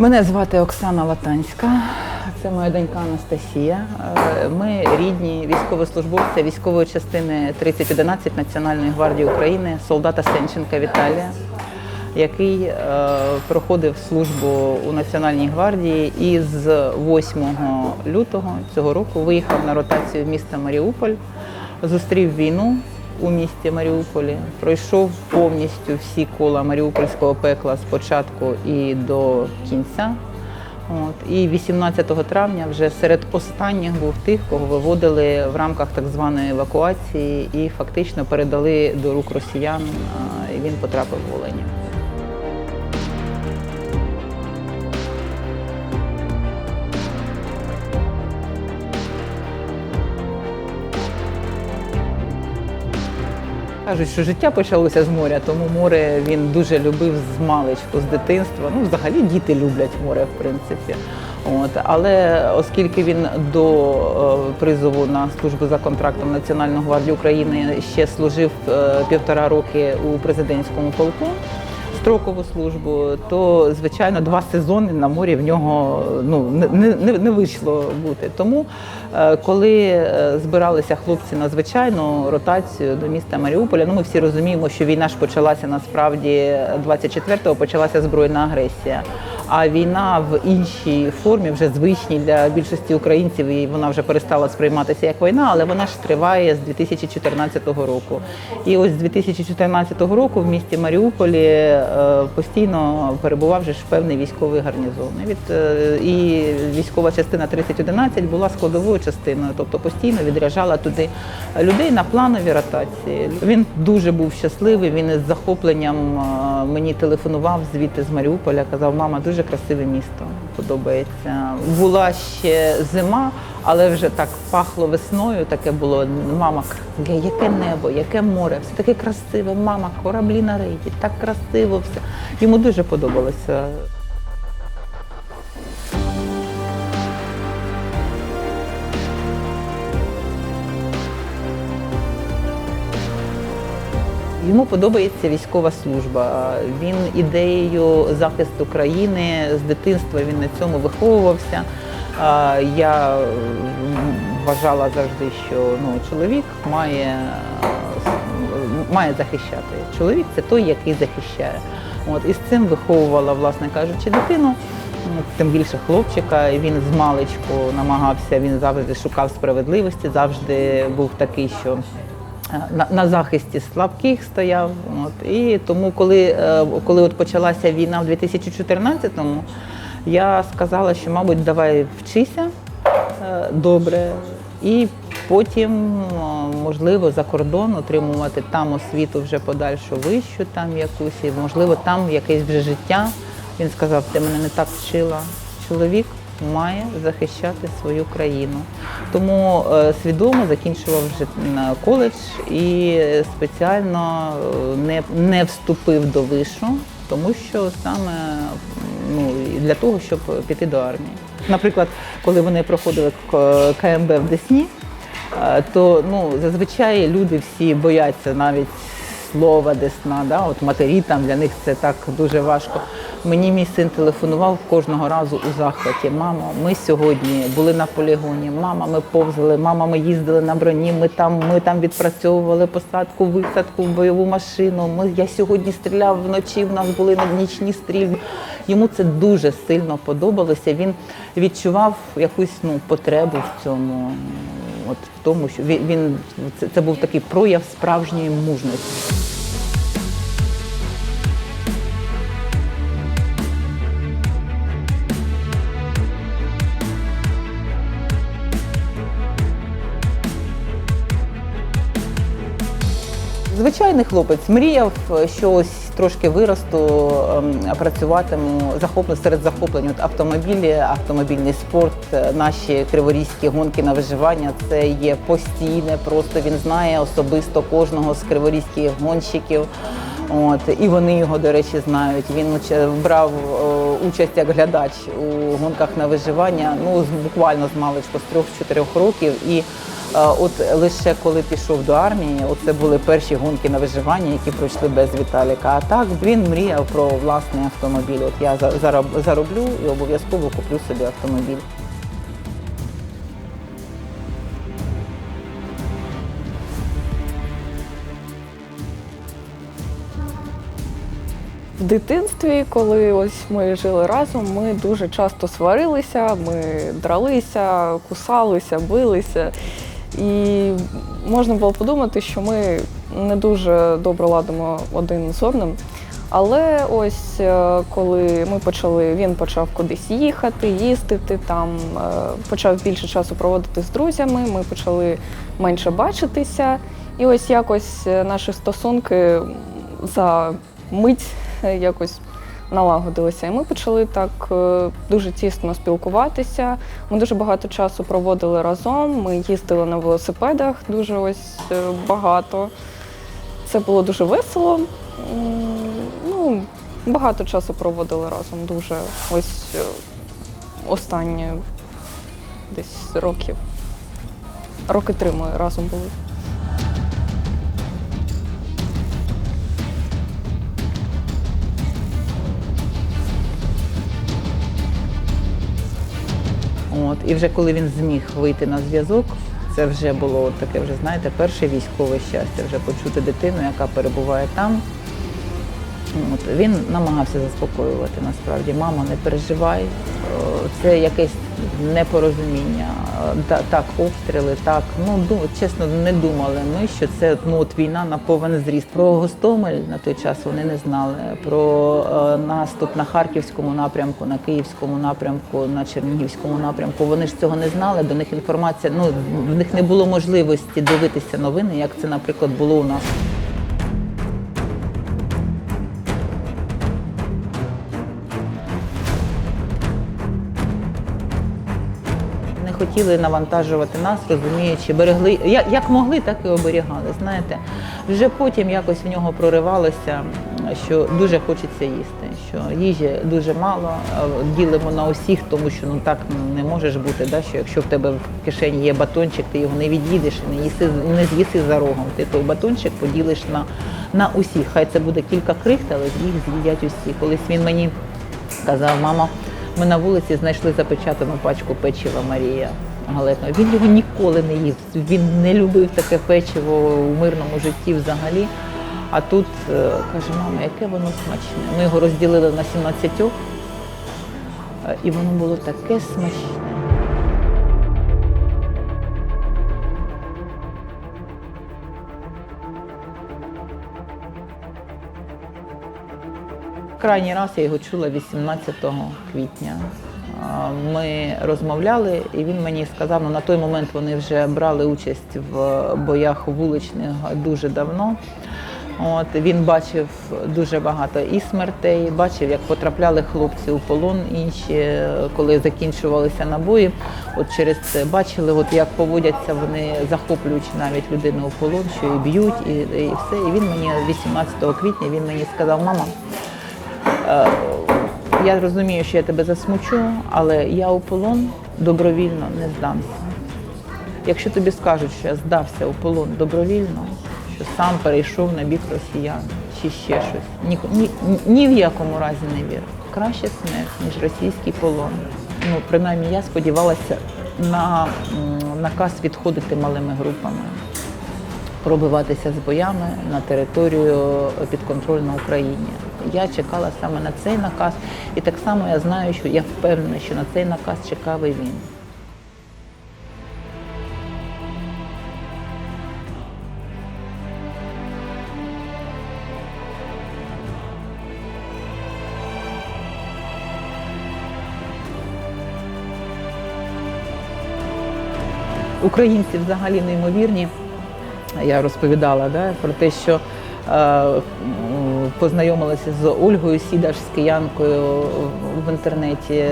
Мене звати Оксана Латанська, це моя донька Анастасія. Е, Ми рідні військовослужбовця військової частини 3011 Національної гвардії України, солдата Сенченка Віталія, який е, проходив службу у Національній гвардії і з 8 лютого цього року виїхав на ротацію в місто Маріуполь, зустрів війну у місті Маріуполі, пройшов повністю всі кола Маріупольського пекла з початку і до кінця. От. І 18 травня вже серед останніх був тих, кого виводили в рамках так званої евакуації і фактично передали до рук росіян, і він потрапив в Оленів. Кажуть, що життя почалося з моря, тому море він дуже любив з маличку, з дитинства. Ну, взагалі діти люблять море, в принципі. От. Але оскільки він до е, призову на службу за контрактом Національної гвардії України ще служив е, півтора роки у президентському полку, строкову службу, то звичайно два сезони на морі в нього ну не, не, не вийшло бути. Тому е, коли е, збиралися хлопці на звичайну ротацію до міста Маріуполя, ну ми всі розуміємо, що війна ж почалася насправді 24-го, почалася збройна агресія. А війна в іншій формі, вже звичній для більшості українців, і вона вже перестала сприйматися як війна, але вона ж триває з 2014 року. І ось з 2014 року в місті Маріуполі е, постійно перебував вже ж певний військовий гарнізон. І, від, е, і військова частина 3011 була складовою частиною, тобто постійно відряджала туди людей на планові ротації. Він дуже був щасливий. Він із захопленням е, мені телефонував звідти з Маріуполя. Казав, мама, дуже красиве місто, подобається. Була ще зима, але вже так пахло весною. Таке було. Мама, яке небо, яке море, все таке красиве. Мама, кораблі на рейді, так красиво все. Йому дуже подобалося. Йому подобається військова служба. Він ідеєю захисту країни з дитинства він на цьому виховувався. Я вважала завжди, що ну, чоловік має, має захищати. Чоловік це той, який захищає. От, і з цим виховувала, власне кажучи, дитину. Ну, Тим більше хлопчика, він з маличку намагався, він завжди шукав справедливості, завжди був такий, що на, на захисті слабких стояв. От. І тому, коли, е, коли от почалася війна в 2014-му, я сказала, що, мабуть, давай вчися е, добре, і потім, е, можливо, за кордон отримувати там освіту вже подальшу вищу, там якусь, і, можливо, там якесь вже життя. Він сказав, ти мене не так вчила. Чоловік має захищати свою країну. Тому е, свідомо закінчував коледж і спеціально е, не, не вступив до вишу, тому що саме ну, для того, щоб піти до армії. Наприклад, коли вони проходили КМБ в Десні, е, то ну, зазвичай люди всі бояться навіть слова Десна, да? от матері там для них це так дуже важко. Мені мій син телефонував кожного разу у захваті. Мамо, ми сьогодні були на полігоні. Мама, ми повзали, мама, ми їздили на броні. Ми там, ми там відпрацьовували посадку, висадку в бойову машину. Ми я сьогодні стріляв вночі. В нас були нічні стрільби. Йому це дуже сильно подобалося. Він відчував якусь ну потребу в цьому. От в тому, що він, він це, це був такий прояв справжньої мужності. Звичайний хлопець мріяв, що ось трошки виросту, ем, працюватиму захоплен, серед захоплень. От автомобілі, автомобільний спорт, е, наші криворізькі гонки на виживання. Це є постійне. Просто він знає особисто кожного з криворізьких гонщиків. От і вони його, до речі, знають. Він брав е, участь як глядач у гонках на виживання. Ну буквально з маличку з трьох-чотирьох років і От лише коли пішов до армії, оце були перші гонки на виживання, які пройшли без Віталіка. А так він мріяв про власний автомобіль. От я за- зароб- зароблю і обов'язково куплю собі автомобіль. В дитинстві, коли ось ми жили разом, ми дуже часто сварилися, ми дралися, кусалися, билися. І можна було подумати, що ми не дуже добре ладимо один з одним. Але ось е, коли ми почали, він почав кудись їхати, їздити, там е, почав більше часу проводити з друзями, ми почали менше бачитися. І ось якось е, наші стосунки за мить е, якось налагодилися. І ми почали так е, дуже тісно спілкуватися. Ми дуже багато часу проводили разом. Ми їздили на велосипедах дуже ось е, багато. Це було дуже весело. Ну, багато часу проводили разом. Дуже ось останні десь років. Роки три ми разом були. От і вже коли він зміг вийти на зв'язок, це вже було таке, вже знаєте, перше військове щастя, вже почути дитину, яка перебуває там. От, він намагався заспокоювати насправді. Мамо, не переживай, це якесь непорозуміння. Та- Так, обстріли, так. Ну чесно, не думали ми, що це ну от війна на повен зріст. Про Гостомель на той час вони не знали. Про е, наступ на харківському напрямку, на київському напрямку, на чернігівському напрямку. Вони ж цього не знали. До них інформація. Ну в них не було можливості дивитися новини, як це, наприклад, було у нас. Хотіли навантажувати нас, розуміючи, берегли як, могли, так і оберігали. Знаєте, вже потім якось в нього проривалося, що дуже хочеться їсти, що їжі дуже мало, ділимо на усіх, тому що ну так не можеш бути. Да, що якщо в тебе в кишені є батончик, ти його не від'їдеш і не їси, не з'їси за рогом. Ти той батончик поділиш на, на усіх. Хай це буде кілька крихт, але їх з'їдять усі. Колись він мені казав, мама. Ми на вулиці знайшли запечатану пачку печива Марія Галетного. Він його ніколи не їв. Він не любив таке печиво у мирному житті взагалі. А тут е, каже, мама, яке воно смачне. Ми його розділили на 17, е, і воно було таке смачне. Крайній раз я його чула 18 квітня. Ми розмовляли, і він мені сказав, ну на той момент вони вже брали участь в боях вуличних дуже давно. От він бачив дуже багато і смертей, бачив, як потрапляли хлопці у полон інші, коли закінчувалися набої. От через це бачили, от як поводяться вони, захоплюючи навіть людину у полон, що і б'ють, і, і все. І він мені 18 квітня він мені сказав, мама. Е, Я розумію, що я тебе засмучу, але я у полон добровільно не здамся. Якщо тобі скажуть, що я здався у полон добровільно, що сам перейшов на бік росіян чи ще щось, ні, ні, ні в якому разі не вір. Краще смерть, ніж російський полон. Ну, принаймні, я сподівалася на наказ відходити малими групами пробиватися з боями на територію підконтрольну Україні. Я чекала саме на цей наказ, і так само я знаю, що я впевнена, що на цей наказ чекав і він. Українці взагалі неймовірні. Я розповідала да, про те, що е, познайомилася з Ольгою Сідаш, з киянкою в інтернеті,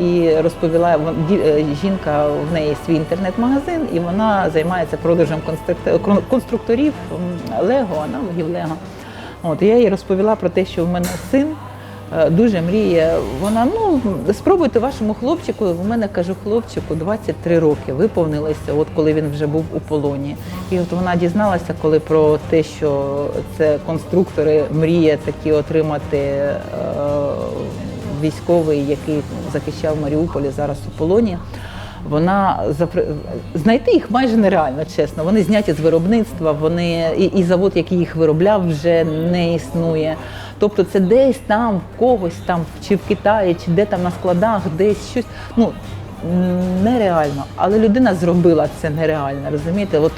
і розповіла е, жінка в неї свій інтернет-магазин, і вона займається продажем конструк- конструкторів Лего, аналогів Лего. От я їй розповіла про те, що в мене син е, дуже мріє. Вона ну спробуйте вашому хлопчику. У мене кажу, хлопчику 23 роки виповнилося, от коли він вже був у полоні. І от вона дізналася, коли про те, що це конструктори мріє такі отримати е, військовий, який захищав Маріуполь зараз у полоні. Вона знайти їх майже нереально, чесно. Вони зняті з виробництва, вони і, і завод, який їх виробляв, вже не існує. Тобто це десь там, в когось там, чи в Китаї, чи де там на складах, десь щось. Ну нереально. Але людина зробила це нереально, розумієте? От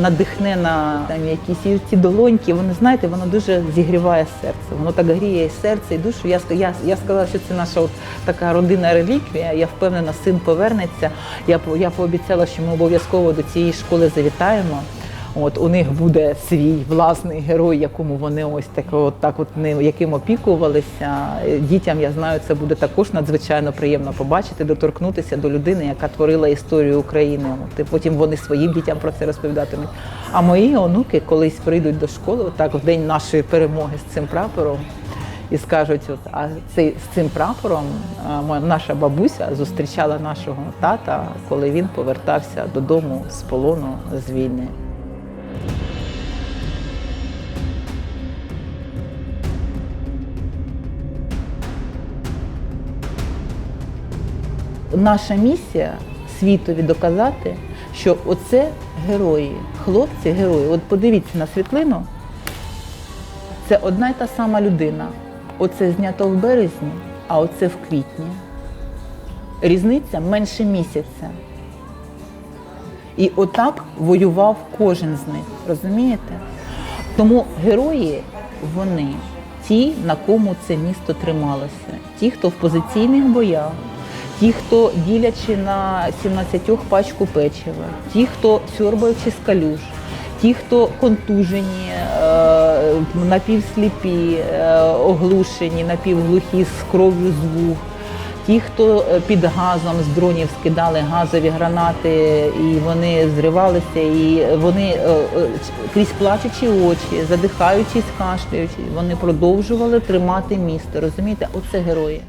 надихне на там якісь ці долоньки. Вони знаєте, воно дуже зігріває серце. Воно так гріє і серце, і душу. Я, я, я сказала, що це наша от така родинна реліквія. Я впевнена, син повернеться. Я я пообіцяла, що ми обов'язково до цієї школи завітаємо. От у них буде свій власний герой, якому вони ось так, от так, от ним, яким опікувалися. Дітям я знаю, це буде також надзвичайно приємно побачити, доторкнутися до людини, яка творила історію України. От, і потім вони своїм дітям про це розповідатимуть. А мої онуки колись прийдуть до школи, отак в день нашої перемоги з цим прапором. І скажуть, от, а цей, з цим прапором наша бабуся зустрічала нашого тата, коли він повертався додому з полону з війни. Наша місія світові доказати, що оце герої, хлопці герої. От подивіться на світлину. Це одна й та сама людина. Оце знято в березні, а оце в квітні. Різниця менше місяця. І отак воював кожен з них, розумієте? Тому герої вони ті, на кому це місто трималося, ті, хто в позиційних боях, ті, хто ділячи на 17 пачку печива, ті, хто сьорбаючи з калюж, ті, хто контужені, е, напівсліпі, е, оглушені, напівглухі з кров'ю з вух. Ті, хто е, під газом з дронів скидали газові гранати, і вони зривалися, і вони крізь плачучі очі, задихаючись, кашляючи, вони продовжували тримати місто. Розумієте, оце герої.